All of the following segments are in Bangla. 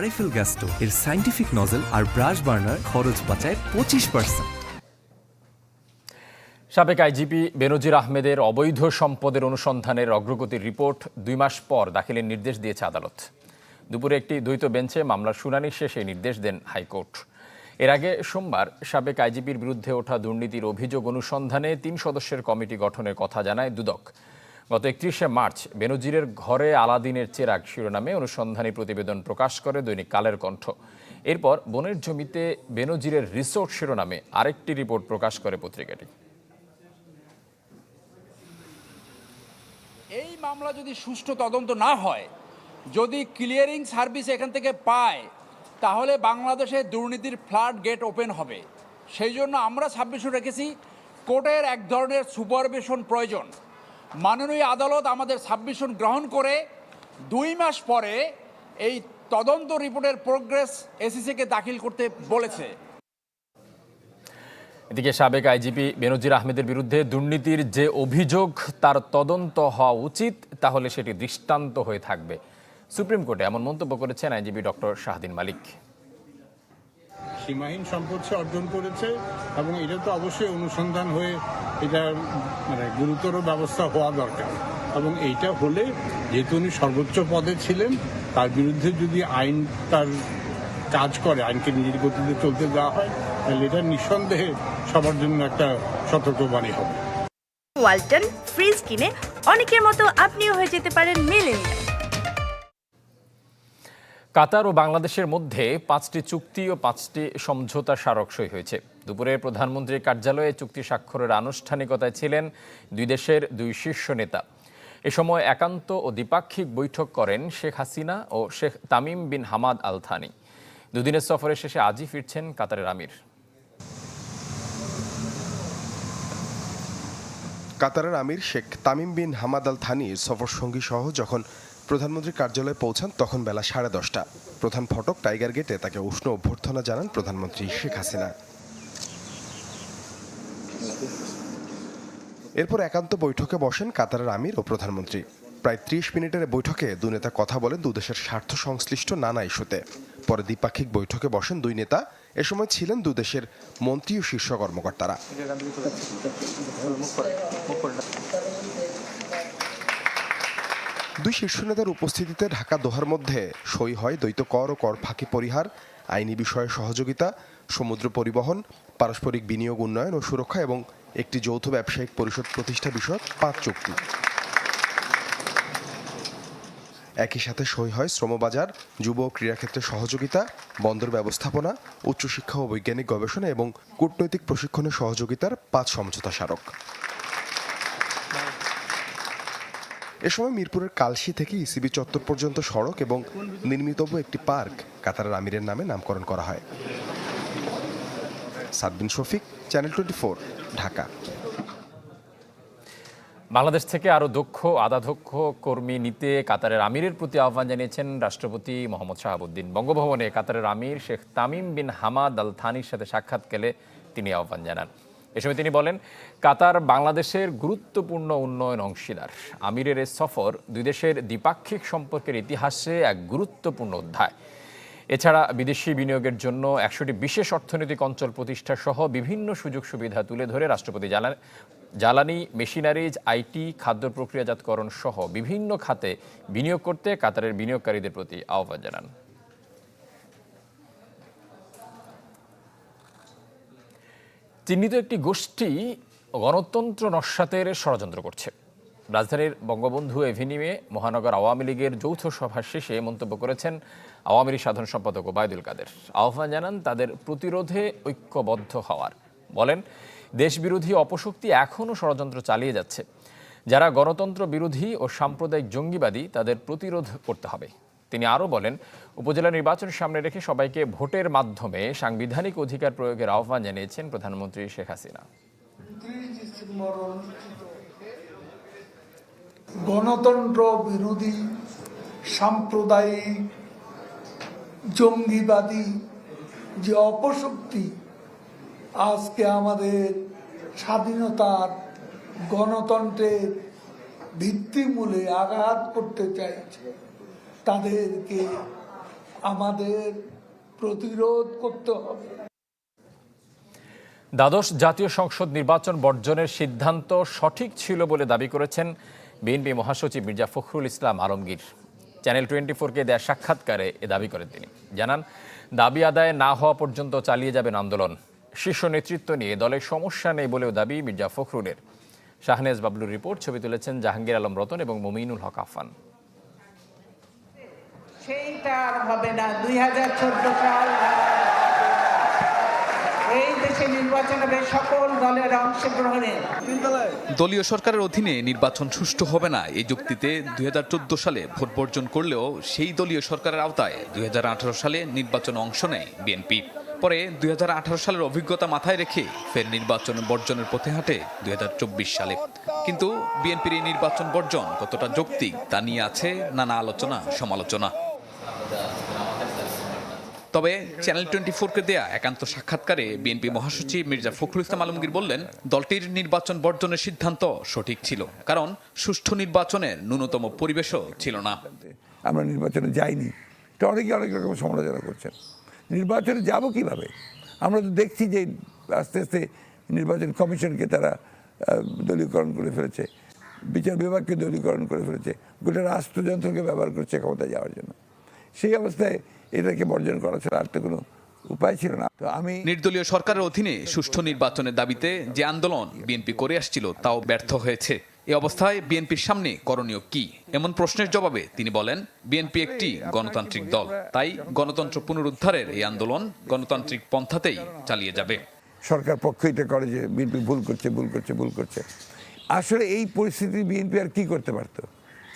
আরএফএল গ্যাস্টো এর সাইন্টিফিক নজল আর ব্রাশ বার্নার খরচ বাঁচায় পঁচিশ পার্সেন্ট সাবেক আইজিপি বেনজির আহমেদের অবৈধ সম্পদের অনুসন্ধানের অগ্রগতির রিপোর্ট দুই মাস পর দাখিলের নির্দেশ দিয়েছে আদালত। দুপুরে একটি দ্বৈত বেঞ্চে মামলার শুনানি শেষে নির্দেশ দেন হাইকোর্ট। এর আগে সোমবার সাবেক আইজিপির বিরুদ্ধে ওঠা দুর্নীতির অভিযোগ অনুসন্ধানে তিন সদস্যের কমিটি গঠনের কথা জানায় দুদক। গত একত্রিশে মার্চ বেনজিরের ঘরে আলাদিনের চেরাগ শিরোনামে অনুসন্ধানী প্রতিবেদন প্রকাশ করে দৈনিক কালের কণ্ঠ। এরপর বনের জমিতে বেনজিরের রিসোর্ট শিরোনামে আরেকটি রিপোর্ট প্রকাশ করে পত্রিকাটি। এই মামলা যদি সুষ্ঠু তদন্ত না হয়, যদি ক্লিয়ারিং সার্ভিস এখান থেকে পায়, তাহলে বাংলাদেশে দুর্নীতির ফ্লাড গেট ওপেন হবে। সেই জন্য আমরা সাবমিশন রেখেছি, কোর্টের এক ধরনের সুপারভিশন প্রয়োজন। মাননীয় আদালত আমাদের সাবমিশন গ্রহণ করে দুই মাস পরে এই তদন্ত রিপোর্টের প্রোগ্রেস এসিসিকে দাখিল করতে বলেছে। এদিকে সাবেক আইজিপি বেনজির আহমেদের বিরুদ্ধে দুর্নীতির যে অভিযোগ, তার তদন্ত হওয়া উচিত, তাহলে সেটি দৃষ্টান্ত হয়ে থাকবে। সুপ্রিম কোর্টে এমন মন্তব্য করেছেন আইজিপি ডক্টর শাহদিন মালিক। সীমাহীন সম্পদ সে অর্জন করেছে এবং এটা তো অবশ্যই অনুসন্ধান হয়ে এটা মানে গুরুতর ব্যবস্থা হওয়া দরকার। এবং এইটা হলে যেহেতু উনি সর্বোচ্চ পদে ছিলেন, তার বিরুদ্ধে যদি আইন তার কাজ করে, আইনকে নিজের গতিতে চলতে দেওয়া হয়, তাহলে এটা নিঃসন্দেহে সবার জন্য একটা সতর্কবাণী হবে। ওয়ালটন ফ্রিজ কিনে অনেকের মতো আপনিও হয়ে যেতে পারেন মেলেনিয়া কাতার ও বাংলাদেশের মধ্যে পাঁচটি চুক্তি ও পাঁচটি সমঝোতা স্মারক সই হয়েছে। দুপুরে প্রধানমন্ত্রীর কার্যালয়ে চুক্তি স্বাক্ষরের আনুষ্ঠানিকতায় ছিলেন দুই দেশের দুই শীর্ষ নেতা। এ সময় একান্ত ও দ্বিপাক্ষিক বৈঠক করেন শেখ হাসিনা ও Sheikh Tamim bin Hamad Al Thani দুদিনের সফরের শেষে আজই ফিরছেন কাতারের আমির। কাতারের আমির Sheikh Tamim bin Hamad Al সফর সঙ্গী সহ যখন প্রধানমন্ত্রীর কার্যালয়ে পৌঁছান তখন বেলা সাড়ে দশটা। প্রধান ফটক টাইগার গেটে তাকে উষ্ণ অভ্যর্থনা জানান প্রধানমন্ত্রী শেখ হাসিনা। এরপর একান্ত বৈঠকে বসেন কাতারের আমির ও প্রধানমন্ত্রী। প্রায় ত্রিশ মিনিটের বৈঠকে দুই নেতা কথা বলেন দুদেশের স্বার্থ সংশ্লিষ্ট নানা ইস্যুতে। পরে দ্বিপাক্ষিক বৈঠকে বসেন দুই নেতা। এ সময় ছিলেন দুদেশের মন্ত্রী ও শীর্ষ কর্মকর্তারা। দুই শীর্ষ নেতার উপস্থিতিতে ঢাকা দোহার মধ্যে সই হয় দ্বৈত কর ও কর ফাঁকি পরিহার, আইনি বিষয়ে সহযোগিতা, সমুদ্র পরিবহন, পারস্পরিক বিনিয়োগ উন্নয়ন ও সুরক্ষা এবং একটি যৌথ ব্যবসায়িক পরিষদ প্রতিষ্ঠা বিষয়ক পাঁচ চুক্তি। একই সাথে সই হয় শ্রমবাজার যুব ও ক্রীড়াক্ষেত্রে সহযোগিতা, বন্দর ব্যবস্থাপনা, উচ্চশিক্ষা ও বৈজ্ঞানিক গবেষণা এবং কূটনৈতিক প্রশিক্ষণে সহযোগিতার পাঁচ সমঝোতা স্মারক। এ সময় মিরপুরের কালশি থেকে ইসিবি চত্বর পর্যন্ত সড়ক এবং নির্মিতব্য একটি পার্ক কাতারের আমিরের নামে নামকরণ করা হয়। Sadbin Shafiq channel twenty four Dhaka. Bangladesh থেকে আরও দক্ষ আদাধ্যক্ষ কর্মী নিতে কাতারের আমিরের প্রতি আহ্বান জানিয়েছেন রাষ্ট্রপতি মোহাম্মদ শাহাবুদ্দিন। বঙ্গভবনে কাতারের আমির Sheikh Tamim bin Hamad Al থানির সাথে সাক্ষাৎকালে তিনি আহ্বান জানান। এ তিনি বলেন, কাতার বাংলাদেশের গুরুত্বপূর্ণ উন্নয়ন অংশীদার। আমিরের এ সফর দুই দেশের দ্বিপাক্ষিক সম্পর্কের ইতিহাসে এক গুরুত্বপূর্ণ অধ্যায়। এছাড়া বিদেশি বিনিয়োগের জন্য একশোটি বিশেষ অর্থনৈতিক অঞ্চল প্রতিষ্ঠা সহ বিভিন্ন সুযোগ সুবিধা তুলে ধরে রাষ্ট্রপতি জানান জ্বালানি, মেশিনারিজ, আইটি, খাদ্য প্রক্রিয়াজাতকরণ সহ বিভিন্ন খাতে বিনিয়োগ করতে কাতারের বিনিয়োগকারীদের প্রতি আহ্বান জানান। চিহ্নিত একটি গোষ্ঠী গণতন্ত্র নস্যাতের ষড়যন্ত্র করছে। রাজধানীর বঙ্গবন্ধু এভিনিউয়ে মহানগর আওয়ামী লীগের যৌথ সভা শেষে মন্তব্য করেছেন আওয়ামী লীগ সাধারণ সম্পাদক ওবায়দুল কাদের। আহ্বান জানান তাদের প্রতিরোধে ঐক্যবদ্ধ হওয়ার। বলেন, দেশবিরোধী অপশক্তি এখনও ষড়যন্ত্র চালিয়ে যাচ্ছে। যারা গণতন্ত্র বিরোধী ও সাম্প্রদায়িক জঙ্গিবাদী, তাদের প্রতিরোধ করতে হবে। তিনি আরও বলেন, উপজেলা নির্বাচন সামনে রেখে সবাইকে ভোটের মাধ্যমে সাংবিধানিক অধিকার প্রয়োগের আহ্বান জানিয়েছেন প্রধানমন্ত্রী শেখ হাসিনা। গণতন্ত্র বিরোধী, সাম্প্রদায়িক, জঙ্গিবাদী যে অপশক্তি, আজকে আমাদের স্বাধীনতার গণতন্ত্রের ভিত্তিমূলে আঘাত করতে চাইছে। তাদেরকে আমাদের প্রতিরোধ করতে হবে। দ্বাদশ জাতীয় সংসদ নির্বাচন বর্জনের সিদ্ধান্ত সঠিক ছিল বলে দাবি করেছেন বিএনপি মহাসচিব মির্জা ফখরুল ইসলাম আলমগীর। চ্যানেল টোয়েন্টি ফোরকে দেয়া সাক্ষাৎকারে এ দাবি করেন তিনি। জানান, দাবি আদায় না হওয়া পর্যন্ত চালিয়ে যাবেন আন্দোলন। শীর্ষ নেতৃত্ব নিয়ে দলের সমস্যা নেই বলেও দাবি মির্জা ফখরুলের। শাহনেজ বাবলুর রিপোর্ট, ছবি তুলেছেন জাহাঙ্গীর আলম রতন এবং মুমিনুল হক আফান। সেইটা আর হবে না। দুই হাজার চোদ্দ সাল দলীয় সরকারের অধীনে নির্বাচন সুষ্ঠু হবে না। এই যুক্তিতে দুই সালে ভোট বর্জন করলেও সেই দলীয় সরকারের আওতায় দুই সালে নির্বাচন অংশ নেয় বিএনপি। পরে দুই হাজার আঠারো সালের অভিজ্ঞতা মাথায় রেখে ফের নির্বাচন বর্জনের পথে হাঁটে দুই হাজার চব্বিশ সালে। কিন্তু বিএনপির এই নির্বাচন বর্জন কতটা যৌক্তিক তা নিয়ে আছে নানা আলোচনা, সমালোচনা। তবে চ্যানেল টোয়েন্টি ফোরকে দেয়া একান্ত সাক্ষাৎকারে বিএনপি মহাসচিব মির্জা ফখরুল ইসলাম আলমগীর বললেন, দলটির নির্বাচন বর্জনের সিদ্ধান্ত সঠিক ছিল, কারণ সুষ্ঠু নির্বাচনের ন্যূনতম পরিবেশও ছিল না। আমরা নির্বাচনে যাইনি। এটা অনেকে অনেক রকম সমালোচনা করছেন। নির্বাচনে যাব কীভাবে? আমরা তো দেখছি যে আস্তে আস্তে নির্বাচন কমিশনকে তারা দলীয়করণ করে ফেলেছে, বিচার বিভাগকে দলীয়করণ করে ফেলেছে, গোটা রাষ্ট্রযন্ত্রকে ব্যবহার করছে ক্ষমতা যাওয়ার জন্য। সেই অবস্থায় এটাকে বর্জন করা ছাড়া আর তো কোনো উপায় ছিল না। তো আমি নির্দলীয় সরকারের অধীনে সুষ্ঠু নির্বাচনের দাবিতে যে আন্দোলন বিএনপি করে আসছিল তাও ব্যর্থ হয়েছে। এ অবস্থায় বিএনপির সামনে করণীয় কি? এমন প্রশ্নের জবাবে তিনি বলেন বিএনপি একটি গণতান্ত্রিক দল। তাই গণতন্ত্র পুনরুদ্ধারের এই আন্দোলন গণতান্ত্রিক পন্থাতেই চালিয়ে যাবে। সরকার পক্ষ এটা করে যে বিএনপি ভুল করছে ভুল করছে ভুল করছে। আসলে এই পরিস্থিতি বিএনপি আর কি করতে পারতো?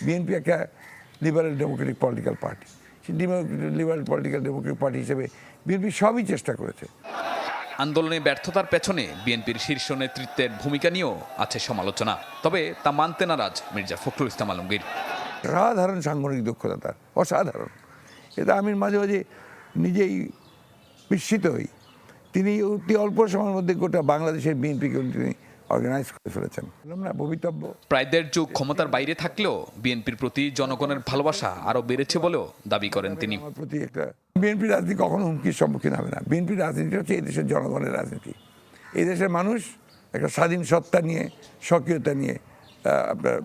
বিএনপি একটা liberal democratic political party liberal political democratic party হিসেবে বিএনপি সবই চেষ্টা করেছে। আন্দোলনে ব্যর্থতার পেছনে বিএনপির শীর্ষ নেতৃত্বের ভূমিকা নিয়েও আছে সমালোচনা। তবে তা মানতে নারাজ মির্জা ফখরুল ইসলাম আলমগীর। সাধারণ সাংগঠনিক দক্ষতা তার অসাধারণ। এটা আমি মাঝে মাঝে নিজেই বিস্মিত হই। তিনি অতি অল্প সময়ের মধ্যে গোটা বাংলাদেশের বিএনপিকে তিনি অর্গানাইজ করে ফেলেছেন। না ভবিতব্য প্রায় দেড় যুগ ক্ষমতার বাইরে থাকলেও বিএনপির প্রতি জনগণের ভালোবাসা আরও বেড়েছে বলেও দাবি করেন তিনি। আমার প্রতি একটা বিএনপি রাজনীতি কখনো হুমকির সম্মুখীন হবে না। বিএনপি রাজনীতি হচ্ছে এই দেশের জনগণের রাজনীতি। এই দেশের মানুষ একটা স্বাধীন সত্তা নিয়ে স্বকীয়তা নিয়ে আপনার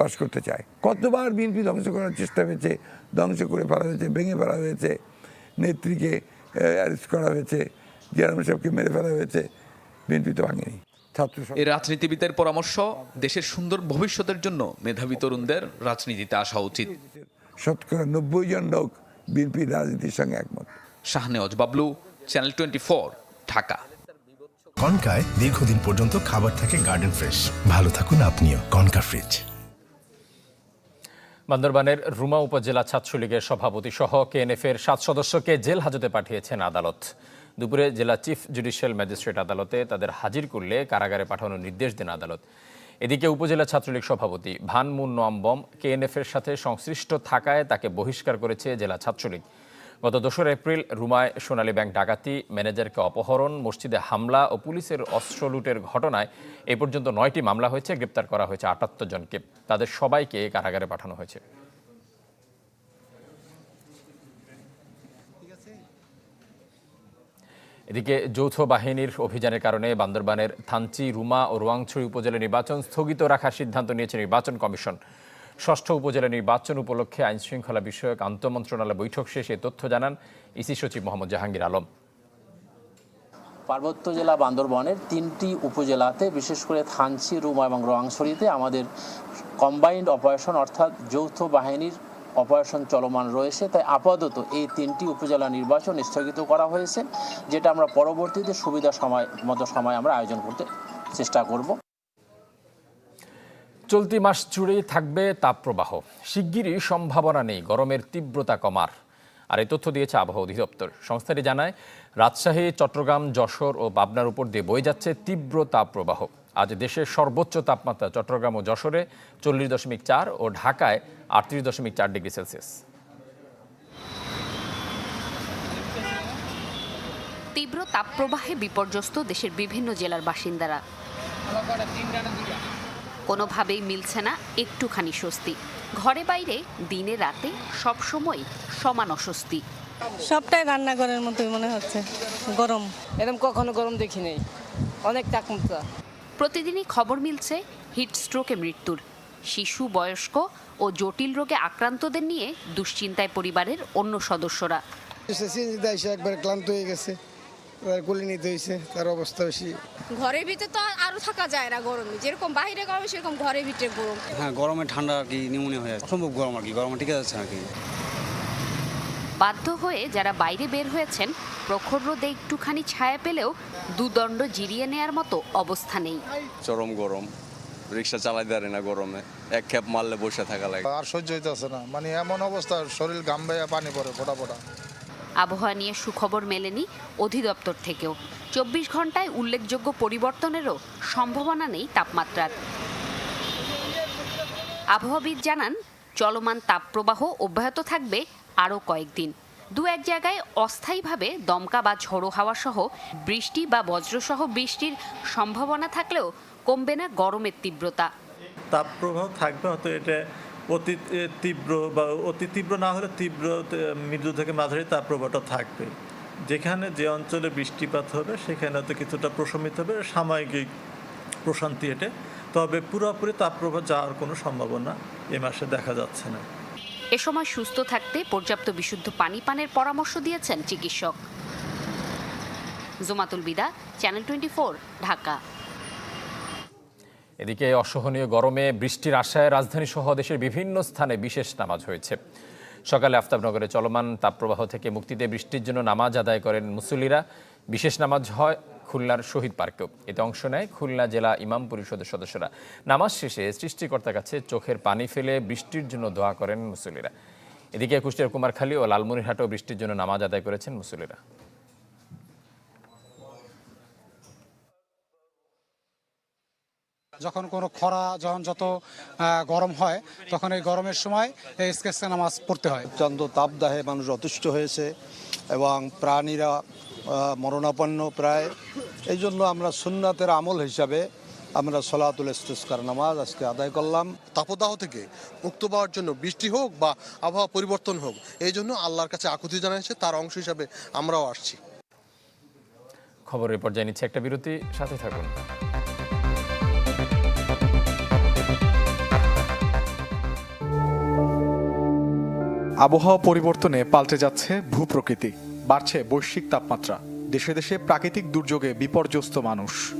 বাস করতে চায়। কতবার বিএনপি ধ্বংস করার চেষ্টা হয়েছে ধ্বংস করে ফেলা হয়েছে ভেঙে ফেলা হয়েছে নেত্রীকে অ্যারেস্ট করা হয়েছে জেনারেল সাহেবকে মেরে ফেলা হয়েছে বিএনপি তো ভাঙেনি। এই রাজনীতিবিদের পরামর্শ দেশের সুন্দর ভবিষ্যতের জন্য মেধাবী তরুণদের রাজনীতিতে আসা উচিত। শতকরা নব্বই জন লোক বিএনপির রাজনীতির সঙ্গে একমত। Shahnewaz Bablu channel twenty Dhaka. কনকায় দীর্ঘদিন পর্যন্ত খাবার থাকে গার্ডেন ফ্রেশ ভালো থাকুন আপনিও কনকা ফ্রিজ বান্দরবানের রুমা উপজেলা ছাত্রলীগের সভাপতি সহ কেএনএফের সাত সদস্যকে জেল হাজতে পাঠিয়েছেন আদালত। দুপুরে জেলা চিফ জুডিশিয়াল ম্যাজিস্ট্রেট আদালতে তাদের হাজির করলে কারাগারে পাঠানোর নির্দেশ দেন আদালত। এদিকে উপজেলা ছাত্রলীগ সভাপতি ভানমুন নোয়াম্বম কেএনএফের সাথে সংশ্লিষ্ট থাকায় তাকে বহিষ্কার করেছে জেলা ছাত্রলীগ। গত দোসরা এপ্রিল রুমায় সোনালী ব্যাংক ডাকাতি, ম্যানেজারকে অপহরণ, মসজিদে হামলা ও পুলিশের অস্ত্র লুটের ঘটনায় এ পর্যন্ত নয়টি মামলা হয়েছে, গ্রেপ্তার করা হয়েছে আটাত্তর জনকে। তাদের সবাইকে কারাগারে পাঠানো হয়েছে। এদিকে যৌথ বাহিনীর অভিযানের কারণে বান্দরবানের থানচি, রুমা ও রোয়াংছড়ি উপজেলা নির্বাচন স্থগিত রাখার সিদ্ধান্ত নিয়েছে নির্বাচন কমিশন। ষষ্ঠ উপজেলা নির্বাচন উপলক্ষে আইন শৃঙ্খলা বিষয়ক আন্তঃমন্ত্রণালয় বৈঠক শেষে তথ্য জানান ইসি সচিব মোহাম্মদ জাহাঙ্গীর আলম। পার্বত্য জেলা বান্দরবনের তিনটি উপজেলাতে, বিশেষ করে থানচি, রুমা এবং রোয়াংছড়িতে আমাদের কম্বাইন্ড অপারেশন অর্থাৎ যৌথ বাহিনীর অপারেশন চলমান রয়েছে, তাই আপাতত এই তিনটি উপজেলা নির্বাচন স্থগিত করা হয়েছে, যেটা আমরা পরবর্তীতে সুবিধা সময়, মতো সময় আমরা আয়োজন করতে চেষ্টা করব। চলতি মাস জুড়েই থাকবে তাপপ্রবাহ। শিগগিরই সম্ভাবনা নেই, গরমের তীব্রতা কমার। আর এই তথ্য দিয়েছে আবহাওয়া অধিদপ্তর। সংস্থাটি জানায়, রাজশাহী, চট্টগ্রাম, যশোর ও পাবনার উপর দিয়ে বয়ে যাচ্ছে তীব্র তাপপ্রবাহ। আজ দেশের সর্বোচ্চ তাপমাত্রা চট্টগ্রাম ও যশোরে চল্লিশ দশমিক চার ও ঢাকায় আটত্রিশ দশমিক চার ডিগ্রি সেলসিয়াস। তীব্র তাপপ্রবাহে বিপর্যস্ত দেশের বিভিন্ন জেলার বাসিন্দারা। কোনোভাবেই মিলছে না একটুখানি স্বস্তি। ঘরে বাইরে দিনে রাতে সব সময় সমান অস্বস্তি। সবটাই রান্নাঘরের মতোই মনে হচ্ছে। গরম। এরকম কখনো গরম দেখি নেই। অনেক তাপমাত্রা। প্রতিদিনই খবর মিলছে হিট স্ট্রোকে মৃত্যুর। শিশু বয়স্ক ও জটিল রোগে আক্রান্তদের নিয়ে দুশ্চিন্তায় পরিবারের অন্য সদস্যরা। এসে একবার ক্লান্ত হয়ে গেছে এবার কোলে নিতে হয়েছে তার অবস্থা বেশি। ঘরের ভিতরে তো আরও থাকা যায় না গরমে। যেরকম বাইরে গরম সেরকম ঘরের ভিতরে গরম। হ্যাঁ গরমে ঠান্ডা আর কি নিউমোনিয়া হয়ে যাচ্ছে। অসম্ভব গরম আর কি গরমে ঠিক যাচ্ছে আর কি। বাধ্য হয়ে যারা বাইরে বের হয়েছেন প্রখর রোদে একটুখানি ছায়া পেলেও দুদণ্ড জিরিয়ে নেয়ার মতো অবস্থা নেই। চরম গরম। রিক্সা চালাই দাঁড়ে না গরমে। এক খেপ মারলে বসে থাকা লাগে। আর সহ্য হইতেছে না। মানে এমন অবস্থা শরীর গাম বাইয়া পানি পড়ে ফোটা ফোটা আবহাওয়া নিয়ে সুখবর মেলেনি অধিদপ্তর থেকেও। চব্বিশ ঘন্টায় উল্লেখযোগ্য পরিবর্তনেরও সম্ভাবনা নেই তাপমাত্রার। আবহাওয়াবিদ জানান চলমান তাপপ্রবাহ অব্যাহত থাকবে আরও কয়েকদিন। দু এক জায়গায় অস্থায়ীভাবে দমকা বা ঝোড়ো হাওয়া সহ বৃষ্টি বা বজ্রসহ বৃষ্টির সম্ভাবনা থাকলেও কমবে না গরমের তীব্রতা। তাপপ্রবাহ থাকবে, হয়তো এটা অতি তীব্র বা অতি তীব্র না হলে তীব্র মৃদু থেকে মাঝারি তাপপ্রবাহটা থাকবে। যেখানে যে অঞ্চলে বৃষ্টিপাত হবে, সেখানে হয়তো কিছুটা প্রশমিত হবে, সাময়িক প্রশান্তি এটে। তবে পুরোপুরি তাপপ্রবাহ যাওয়ার কোনো সম্ভাবনা এ মাসে দেখা যাচ্ছে না। এ সময় সুস্থ থাকতে পর্যাপ্ত বিশুদ্ধ পানি পানের পরামর্শ দিয়েছেন চিকিৎসক। Jumatul Bida channel twenty Dhaka. এদিকে অসহনীয় গরমে বৃষ্টির আশায় রাজধানী সহ দেশের বিভিন্ন স্থানে বিশেষ নামাজ হয়েছে। সকালে আফতাবনগরে চলমান তাপপ্রবাহ থেকে মুক্তিতে বৃষ্টির জন্য নামাজ আদায় করেন মুসল্লিরা। বিশেষ নামাজ হয় খুলনার শহীদ পার্কেও। এতে অংশ নেয় খুলনা জেলা ইমাম পরিষদের সদস্যরা। নামাজ শেষে সৃষ্টিকর্তার কাছে চোখের পানি ফেলে বৃষ্টির জন্য দোয়া করেন মুসল্লিরা। এদিকে কুষ্টিয়ার কুমারখালী ও লালমনিরহাটেও বৃষ্টির জন্য নামাজ আদায় করেছেন মুসল্লিরা। যখন কোনো খরা যখন যত গরম হয় তখন এই গরমের সময় এই স্কেচে নামাজ পড়তে হয়। প্রচণ্ড তাপদাহে মানুষ অতুষ্ট হয়েছে এবং প্রাণীরা মরণাপন্ন প্রায়। এই জন্য আমরা সুন্নাতের আমল হিসাবে আমরা সলাতুল ইস্তিস্কার নামাজ আজকে আদায় করলাম। তাপদাহ থেকে মুক্ত পাওয়ার জন্য বৃষ্টি হোক বা আবহাওয়া পরিবর্তন হোক এই জন্য আল্লাহর কাছে আকুতি জানাচ্ছে তার অংশ হিসাবে আমরাও আসছি। খবরের পর্যায়ে নিচ্ছে একটা বিরতি সাথে থাকুন। আবহাওয়া পরিবর্তনে পাল্টে যাচ্ছে ভূপ্রকৃতি। বাড়ছে বৈশ্বিক তাপমাত্রা। দেশে দেশে প্রাকৃতিক দুর্যোগে বিপর্যস্ত মানুষ।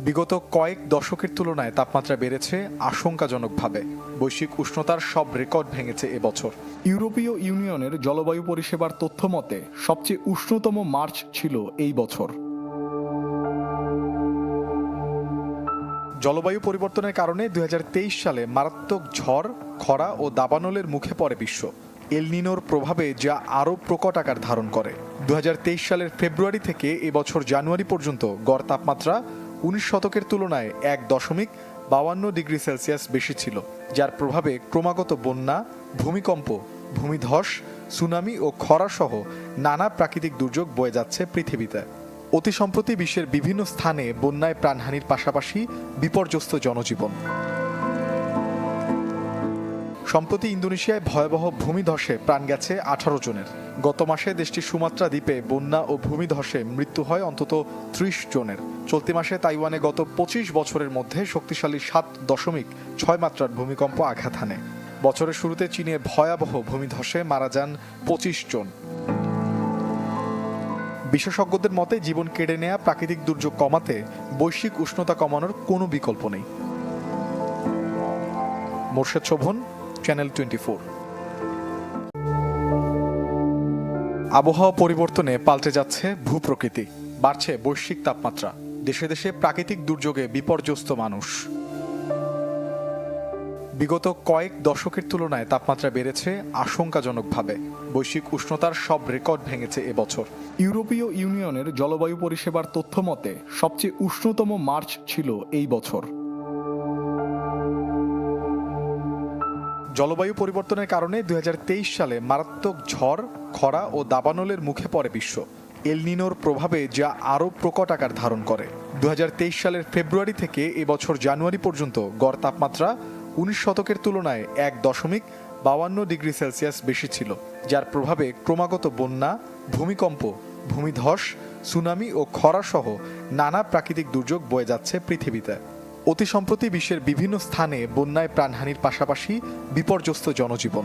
বিগত কয়েক দশকের তুলনায় তাপমাত্রা বেড়েছে আশঙ্কাজনকভাবে। বৈশ্বিক উষ্ণতার সব রেকর্ড ভেঙেছে এবছর। ইউরোপীয় ইউনিয়নের জলবায়ু পরিষেবার তথ্য মতে সবচেয়ে উষ্ণতম মার্চ ছিল এই বছর। জলবায়ু পরিবর্তনের কারণে দুই হাজার তেইশ সালে মারাত্মক ঝড় খরা ও দাবানলের মুখে পড়ে বিশ্ব। এলনিনোর প্রভাবে যা আরও প্রকট আকার ধারণ করে। দু হাজার তেইশ সালের ফেব্রুয়ারি থেকে এবছর জানুয়ারি পর্যন্ত গড় তাপমাত্রা উনিশ শতকের তুলনায় এক দশমিক বাউান্ন ডিগ্রি সেলসিয়াস বেশি ছিল, যার প্রভাবে ক্রমাগত বন্যা, ভূমিকম্প, ভূমিধস, সুনামি ও খরাসহ নানা প্রাকৃতিক দুর্যোগ বয়ে যাচ্ছে পৃথিবীতে। অতি সম্প্রতি বিশ্বের বিভিন্ন স্থানে বন্যায় প্রাণহানির পাশাপাশি বিপর্যস্ত জনজীবন। সম্প্রতি ইন্দোনেশিয়ায় ভয়াবহ ভূমিধসে প্রাণ গেছে আঠারো জনের। গত মাসে দেশটির সুমাত্রা দ্বীপে বন্যা ও ভূমিধসে মৃত্যু হয় অন্তত ত্রিশ জনের। চলতি মাসে তাইওয়ানে গত পঁচিশ বছরের মধ্যে শক্তিশালী সাত দশমিক ছয় মাত্রার ভূমিকম্প আঘাত হানে। বছরের শুরুতে চীনে ভয়াবহ ভূমিধসে মারা যান পঁচিশ জন। বিশেষজ্ঞদের মতে, জীবন কেড়ে নেয়া প্রাকৃতিক দুর্যোগ কমাতে বৈশ্বিক উষ্ণতা কমানোর কোনো বিকল্প নেই। মোর্শেদ শোভন চ্যানেল টোয়েন্টি আবহাওয়া পরিবর্তনে পাল্টে যাচ্ছে ভূপ্রকৃতি, বাড়ছে বৈশ্বিক তাপমাত্রা, দেশে দেশে প্রাকৃতিক দুর্যোগে বিপর্যস্ত মানুষ। বিগত কয়েক দশকের তুলনায় তাপমাত্রা বেড়েছে আশঙ্কাজনকভাবে, বৈশ্বিক উষ্ণতার সব রেকর্ড ভেঙেছে এবছর। ইউরোপীয় ইউনিয়নের জলবায়ু পরিষেবার তথ্য মতে, সবচেয়ে উষ্ণতম মার্চ ছিল এই বছর। জলবায়ু পরিবর্তনের কারণে দু হাজার তেইশ সালে মারাত্মক ঝড়, খরা ও দাবানলের মুখে পড়ে বিশ্ব। এলনিনোর প্রভাবে যা আরও প্রকট আকার ধারণ করে। দু হাজার তেইশ সালের ফেব্রুয়ারি থেকে এবছর জানুয়ারি পর্যন্ত গড় তাপমাত্রা উনিশ শতকের তুলনায় এক দশমিক বাউান্ন ডিগ্রি সেলসিয়াস বেশি ছিল, যার প্রভাবে ক্রমাগত বন্যা, ভূমিকম্প, ভূমিধস, সুনামি ও খরাসহ নানা প্রাকৃতিক দুর্যোগ বয়ে যাচ্ছে পৃথিবীতে। অতি সম্প্রতি বিশ্বের বিভিন্ন স্থানে বন্যায় প্রাণহানির পাশাপাশি বিপর্যস্ত জনজীবন।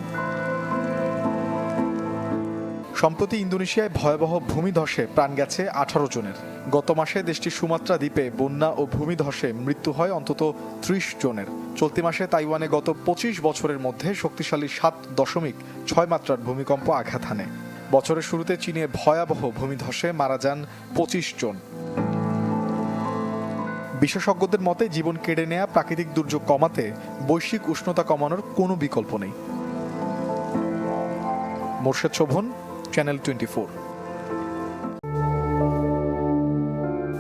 সম্প্রতি ইন্দোনেশিয়ায় ভয়াবহ ভূমিধসে প্রাণ গেছে আঠারো জনের। গত মাসে দেশটির সুমাত্রা দ্বীপে বন্যা ও ভূমিধসে মৃত্যু হয় অন্তত ত্রিশ জনের। চলতি মাসে তাইওয়ানে গত পঁচিশ বছরের মধ্যে শক্তিশালী সাত দশমিক ছয় মাত্রার ভূমিকম্প আঘাত হানে। বছরের শুরুতে চীনে ভয়াবহ ভূমিধসে মারা যান পঁচিশ জন। বিশেষজ্ঞদের মতে, জীবন কেড়ে নেয়া প্রাকৃতিক দুর্যোগ কমাতে বৈশ্বিক উষ্ণতা কমানোর কোনো বিকল্প নেই। মোর্শেদ শোভন চ্যানেল টোয়েন্টি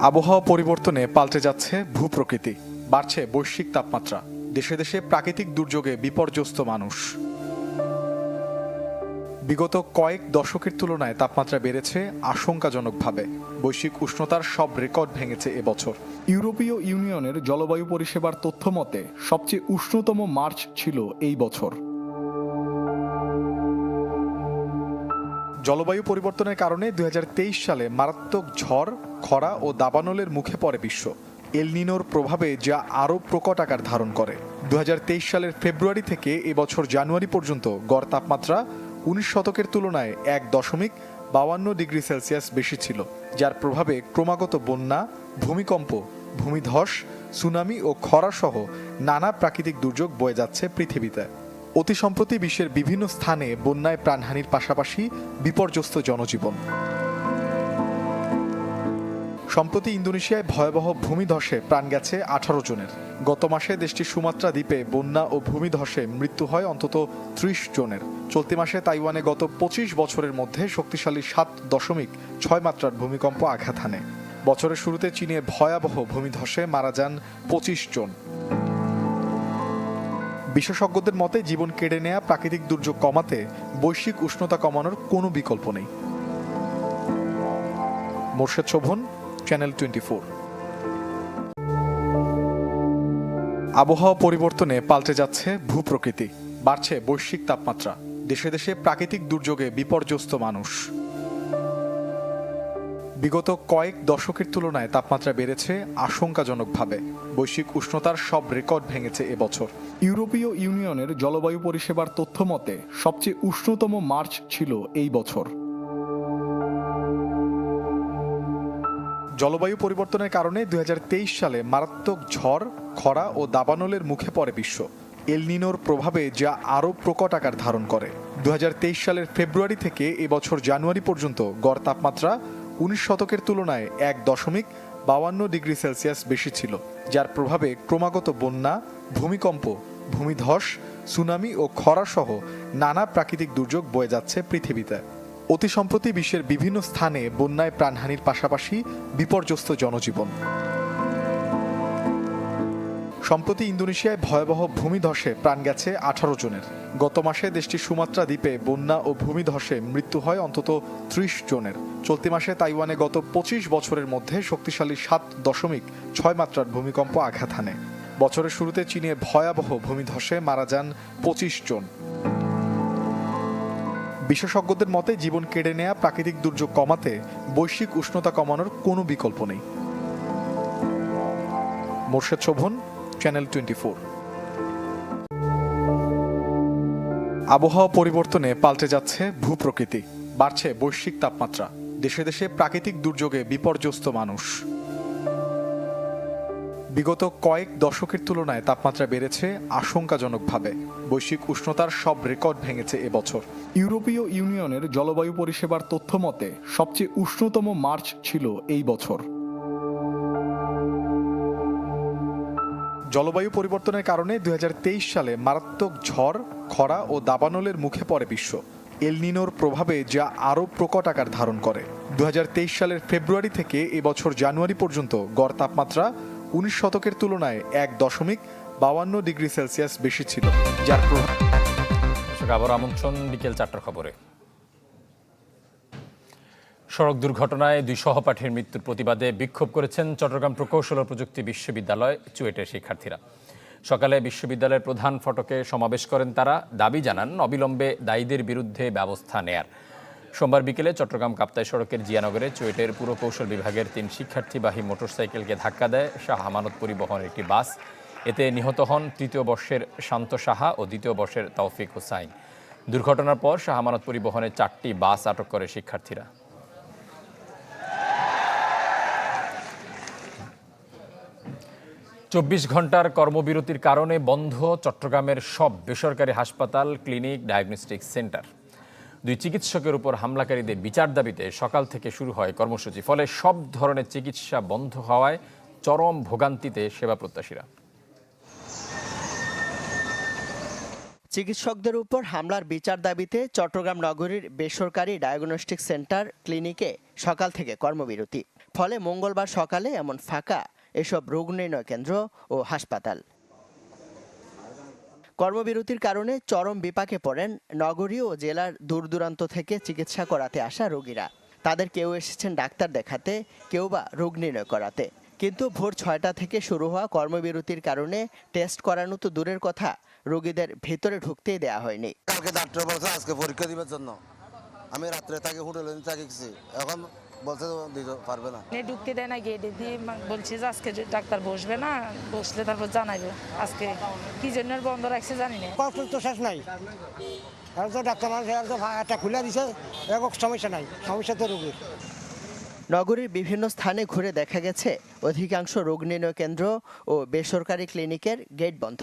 আবহাওয়া পরিবর্তনে পাল্টে যাচ্ছে ভূপ্রকৃতি, বাড়ছে বৈশ্বিক তাপমাত্রা। দেশে দেশে প্রাকৃতিক দুর্যোগে বিপর্যস্ত মানুষ। বিগত কয়েক দশকের তুলনায় তাপমাত্রা বেড়েছে আশঙ্কাজনকভাবে। বৈশ্বিক উষ্ণতার সব রেকর্ড ভেঙেছে এবছর ইউরোপীয় ইউনিয়নের জলবায়ু পরিষেবার তথ্য মতে, সবচেয়ে উষ্ণতম মার্চ ছিল এই বছর। জলবায়ু পরিবর্তনের কারণে দু হাজার তেইশ সালে মারাত্মক ঝড়, খরা ও দাবানলের মুখে পড়ে বিশ্ব। এলনিনোর প্রভাবে যা আরও প্রকট আকার ধারণ করে। দু হাজার তেইশ সালের ফেব্রুয়ারি থেকে এবছর জানুয়ারি পর্যন্ত গড় তাপমাত্রা উনিশ শতকের তুলনায় এক দশমিক বাউান্ন ডিগ্রি সেলসিয়াস বেশি ছিল, যার প্রভাবে ক্রমাগত বন্যা, ভূমিকম্প, ভূমিধস, সুনামি ও খরাসহ নানা প্রাকৃতিক দুর্যোগ বয়ে যাচ্ছে পৃথিবীতে। অতি সম্প্রতি বিশ্বের বিভিন্ন স্থানে বন্যায় প্রাণহানির পাশাপাশি বিপর্যস্ত জনজীবন। সম্প্রতি ইন্দোনেশিয়ায় ভয়াবহ ভূমিধসে প্রাণ গেছে আঠারো জনের। গত মাসে দেশটির সুমাত্রা দ্বীপে বন্যা ও ভূমিধসে মৃত্যু হয় অন্তত ত্রিশ জনের। চলতি মাসে তাইওয়ানে গত পঁচিশ বছরের মধ্যে শক্তিশালী সাত দশমিক ছয় মাত্রার ভূমিকম্প আঘাত হানে। বছরের শুরুতে চীনে ভয়াবহ ভূমিধসে মারা যান পঁচিশ জন। বিশেষজ্ঞদের মতে, জীবন কেড়ে নেয়া প্রাকৃতিক দুর্যোগ কমাতে বৈশ্বিক উষ্ণতা কমানোর কোনো বিকল্প নেই। Morshed Shovon channel twenty four আবহাওয়া পরিবর্তনে পাল্টে যাচ্ছে ভূপ্রকৃতি, বাড়ছে বৈশ্বিক তাপমাত্রা, দেশে দেশে প্রাকৃতিক দুর্যোগে বিপর্যস্ত মানুষ। বিগত কয়েক দশকের তুলনায় তাপমাত্রা বেড়েছে আশঙ্কাজনকভাবে, বৈশ্বিক উষ্ণতার সব রেকর্ড ভেঙেছে এবছর। ইউরোপীয় ইউনিয়নের জলবায়ু পরিষেবার তথ্য মতে, সবচেয়ে উষ্ণতম মার্চ ছিল এই বছর। জলবায়ু পরিবর্তনের কারণে দু হাজার তেইশ সালে মারাত্মক ঝড়, খরা ও দাবানলের মুখে পড়ে বিশ্ব। এলনিনোর প্রভাবে যা আরও প্রকট আকার ধারণ করে। দু হাজার তেইশ সালের ফেব্রুয়ারি থেকে এবছর জানুয়ারি পর্যন্ত গড় তাপমাত্রা উনিশ শতকের তুলনায় এক দশমিক বাউান্ন ডিগ্রি সেলসিয়াস বেশি ছিল, যার প্রভাবে ক্রমাগত বন্যা, ভূমিকম্প, ভূমিধস, সুনামি ও খরাসহ নানা প্রাকৃতিক দুর্যোগ বয়ে যাচ্ছে পৃথিবীতে। অতি সম্প্রতি বিশ্বের বিভিন্ন স্থানে বন্যায় প্রাণহানির পাশাপাশি বিপর্যস্ত জনজীবন। সম্প্রতি ইন্দোনেশিয়ায় ভয়াবহ ভূমিধসে প্রাণ গেছে আঠারো জনের। গত মাসে দেশটির সুমাত্রা দ্বীপে বন্যা ও ভূমিধসে মৃত্যু হয় অন্তত ত্রিশ জনের। চলতি মাসে তাইওয়ানে গত পঁচিশ বছরের মধ্যে শক্তিশালী সাত দশমিক ছয় মাত্রার ভূমিকম্প আঘাত হানে। বছরের শুরুতে চীনে ভয়াবহ ভূমিধসে মারা যান পঁচিশ জন। বিশেষজ্ঞদের মতে, জীবন কেড়ে নেয়া, প্রাকৃতিক দুর্যোগ কমাতে বৈশ্বিক উষ্ণতা কমানোর কোনো বিকল্প নেই। মোর্শেদ শোভন চ্যানেল টোয়েন্টি আবহাওয়া পরিবর্তনে পাল্টে যাচ্ছে ভূপ্রকৃতি, বাড়ছে বৈশ্বিক তাপমাত্রা। দেশে দেশে প্রাকৃতিক দুর্যোগে বিপর্যস্ত মানুষ। বিগত কয়েক দশকের তুলনায় তাপমাত্রা বেড়েছে আশঙ্কাজনকভাবে। বৈশ্বিক উষ্ণতার সব রেকর্ড ভেঙেছে এবছর ইউরোপীয় ইউনিয়নের জলবায়ু পরিষেবার তথ্য মতে, সবচেয়ে উষ্ণতম মার্চ ছিল এই বছর। জলবায়ু পরিবর্তনের কারণে দু হাজার তেইশ সালে মারাত্মক ঝড়, খরা ও দাবানলের মুখে পড়ে বিশ্ব। এলনিনোর প্রভাবে যা আরও প্রকট আকার ধারণ করে। দু হাজার তেইশ সালের ফেব্রুয়ারি থেকে এবছর জানুয়ারি পর্যন্ত গড় তাপমাত্রা উনিশ শতকের তুলনায় এক দশমিক বাউান্ন ডিগ্রি সেলসিয়াস বেশি ছিল, যার প্রভাব আমন্ত্রণ বিকেল খবরে। সড়ক দুর্ঘটনায় দুই সহপাঠীর মৃত্যুর প্রতিবাদে বিক্ষোভ করেছেন চট্টগ্রাম প্রকৌশল ও প্রযুক্তি বিশ্ববিদ্যালয় চুয়েটের শিক্ষার্থীরা। সকালে বিশ্ববিদ্যালয়ের প্রধান ফটকে সমাবেশ করেন তারা, দাবি জানান, অবিলম্বে দায়ীদের বিরুদ্ধে ব্যবস্থা নেয়ার। সোমবার বিকেলে চট্টগ্রাম কাপ্তাই সড়কের জিয়ানগরে চুয়েটের পুরকৌশল বিভাগের তিন শিক্ষার্থীবাহী মোটরসাইকেলকে ধাক্কা দেয় শাহ আমানত পরিবহনের একটি বাস। এতে নিহত হন তৃতীয় বর্ষের শান্ত সাহা ও দ্বিতীয় বর্ষের তৌফিক হোসাইন। দুর্ঘটনার পর শাহ আমানত পরিবহনের চারটি বাস আটক করে শিক্ষার্থীরা। চব্বিশ ঘণ্টার কর্মবিরতির কারণে বন্ধ চট্টগ্রামের সব বেসরকারি হাসপাতাল, ক্লিনিক, ডায়াগনস্টিক সেন্টার। দুই চিকিৎসকের উপর হামলাকারীদের বিচার দাবিতে সকাল থেকে শুরু হয় কর্মসূচি, ফলে সব ধরনের চিকিৎসা বন্ধ হওয়ায় চরম ভোগান্তিতে সেবা প্রত্যাশীরা। চিকিৎসকদের উপর হামলার বিচার দাবিতে চট্টগ্রাম নগরীর বেসরকারি ডায়াগনস্টিক সেন্টার ক্লিনিকে সকাল থেকে কর্মবিরতি, ফলে মঙ্গলবার সকালে এমন ফাঁকা এসব রোগ নির্ণয় কেন্দ্র ও হাসপাতাল। কর্মবিরতির কারণে চরম বিপাকে পড়েন নগরী ও জেলার দূর দূরান্ত থেকে চিকিৎসা করাতে আসা রোগীরা। তাদের কেউ এসেছেন ডাক্তার দেখাতে, কেউ বা রোগ নির্ণয় করাতে। কিন্তু ভোর ছয়টা থেকে শুরু হওয়া কর্মবিরতির কারণে টেস্ট করানো তো দূরের কথা, রোগীদের ভেতরে ঢুকতেই দেয়া হয়নি। কালকে ডাক্তার বলছে আজকে পরীক্ষা দিবার জন্য। আমি রাত্রে তাকে হোটেলে থাকিছি এখন বলছে দিতে পারবে না। ঢুকতে দেয় না গেটে দিয়ে বলছে যে আজকে ডাক্তার বসবে না বসলে তারপর জানাইবে আজকে। কি জন্য বন্ধ রাখছে জানি না। কষ্ট তো শেষ নাই। আর তো ডাক্তার মানুষ আর তো একটা খুলে দিছে একক সমস্যা নাই সমস্যা তো রোগীর। নগরীর বিভিন্ন স্থানে ঘুরে দেখা গেছে অধিকাংশ রোগ নির্ণয় কেন্দ্র ও বেসরকারি ক্লিনিকের গেট বন্ধ।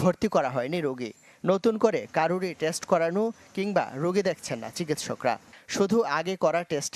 ভর্তি করা হয়নি রোগী। নতুন করে কারুরই টেস্ট করানো কিংবা রোগী দেখছেন না চিকিৎসকরা। শুধু আগে করা টেস্টে